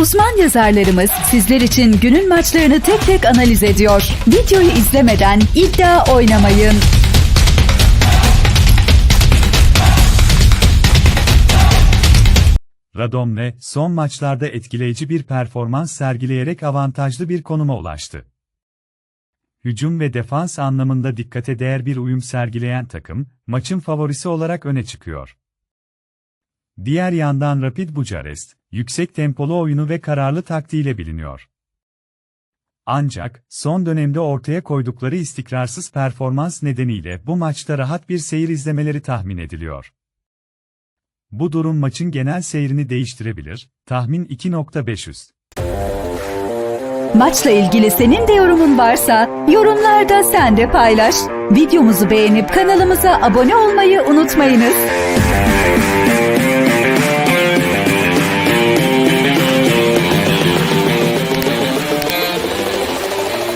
Uzman yazarlarımız sizler için günün maçlarını tek tek analiz ediyor. Videoyu izlemeden iddia oynamayın. Radomle son maçlarda etkileyici bir performans sergileyerek avantajlı bir konuma ulaştı. Hücum ve defans anlamında dikkate değer bir uyum sergileyen takım, maçın favorisi olarak öne çıkıyor. Diğer yandan Rapid Bucarest, yüksek tempolu oyunu ve kararlı taktiğiyle biliniyor. Ancak, son dönemde ortaya koydukları istikrarsız performans nedeniyle bu maçta rahat bir seyir izlemeleri tahmin ediliyor. Bu durum maçın genel seyrini değiştirebilir. Tahmin 2.5 üst. Maçla ilgili senin de yorumun varsa yorumlarda sen de paylaş. Videomuzu beğenip kanalımıza abone olmayı unutmayınız.